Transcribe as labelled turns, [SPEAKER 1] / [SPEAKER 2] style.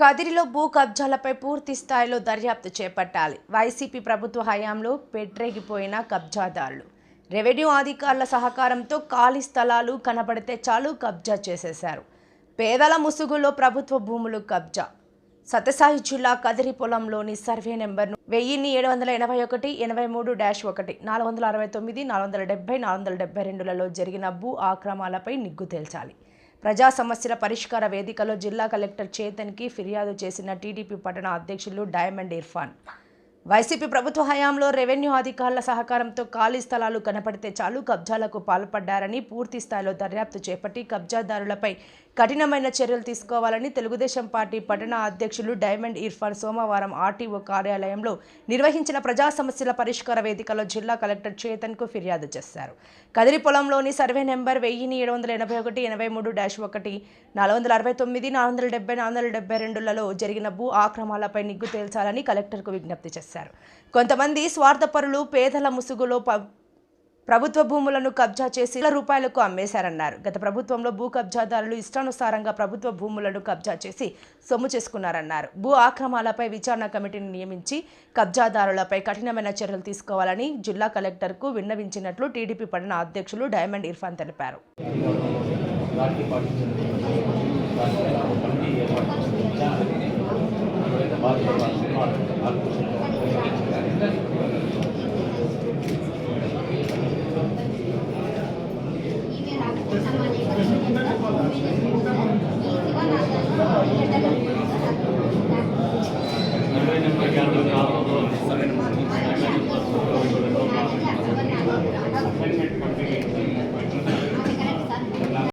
[SPEAKER 1] కదిరిలో భూ కబ్జాలపై పూర్తి స్థాయిలో దర్యాప్తు చేపట్టాలి. వైసీపీ ప్రభుత్వ హయాంలో పెట్టరేగిపోయిన కబ్జాదారులు. రెవెన్యూ అధికారుల సహకారంతో ఖాళీ స్థలాలు కనబడితే చాలు కబ్జా చేసేశారు. పేదల ముసుగులో ప్రభుత్వ భూములు కబ్జా. సత్యసాయి జిల్లా కదిరి పొలంలోని సర్వే నెంబర్ను వెయ్యిన్ని ఏడు వందల ఎనభై ఒకటి ఎనభై మూడు డాష్ ఒకటి నాలుగు వందల అరవై తొమ్మిది నాలుగు వందల డెబ్బై నాలుగు వందల డెబ్బై రెండులలో జరిగిన భూ ఆక్రమాలపై నిగ్గు తేల్చాలి. ప్రజా సమస్యల పరిష్కార వేదికలో జిల్లా కలెక్టర్ చేతన్కి ఫిర్యాదు చేసిన టీడీపీ పట్టణ అధ్యక్షులు డైమండ్ ఇర్ఫాన్. వైసీపీ ప్రభుత్వ హయాంలో రెవెన్యూ అధికారుల సహకారంతో ఖాళీ స్థలాలు కనపడితే చాలు కబ్జాలకు పాల్పడ్డారని పూర్తి స్థాయిలో దర్యాప్తు చేపట్టి కబ్జాదారులపై కఠినమైన చర్యలు తీసుకోవాలని తెలుగుదేశం పార్టీ పట్టణ అధ్యక్షులు డైమండ్ ఇర్ఫాన్ సోమవారం ఆర్టీఓ కార్యాలయంలో నిర్వహించిన ప్రజా సమస్యల పరిష్కార వేదికలో జిల్లా కలెక్టర్ చేతన్కు ఫిర్యాదు చేశారు. కదిరి పొలంలోని సర్వే నెంబర్ వెయ్యిని ఏడు వందల ఎనభై ఒకటి ఎనభై మూడు డాష్ ఒకటి నాలుగు వందల అరవై తొమ్మిది నాలుగు వందల డెబ్బై నాలుగు వందల డెబ్బై రెండులలో జరిగిన భూ ఆక్రమాలపై నిగ్గు తేల్చాలని కలెక్టర్కు విజ్ఞప్తి చేశారు. కొంతమంది స్వార్థపరులు పేదల ముసుగులో ప- ప్రభుత్వ భూములను కబ్జా చేసి రూపాయలకు అమ్మేశారన్నారు. గత ప్రభుత్వంలో భూ కబ్జాదారులు ఇష్టానుసారంగా ప్రభుత్వ భూములను కబ్జా చేసి సొమ్ము చేసుకున్నారన్నారు. భూ ఆక్రమాలపై విచారణ కమిటీని నియమించి కబ్జాదారులపై కఠినమైన చర్యలు తీసుకోవాలని జిల్లా కలెక్టర్కు విన్నవించినట్లు టీడీపీ పట్టణ అధ్యక్షులు డైమండ్ ఇర్ఫాన్ తెలిపారు.
[SPEAKER 2] ఎవరైతే బాధ్యత సర్వే నెంబర్ యాభై నాలుగు సర్వే నెంబర్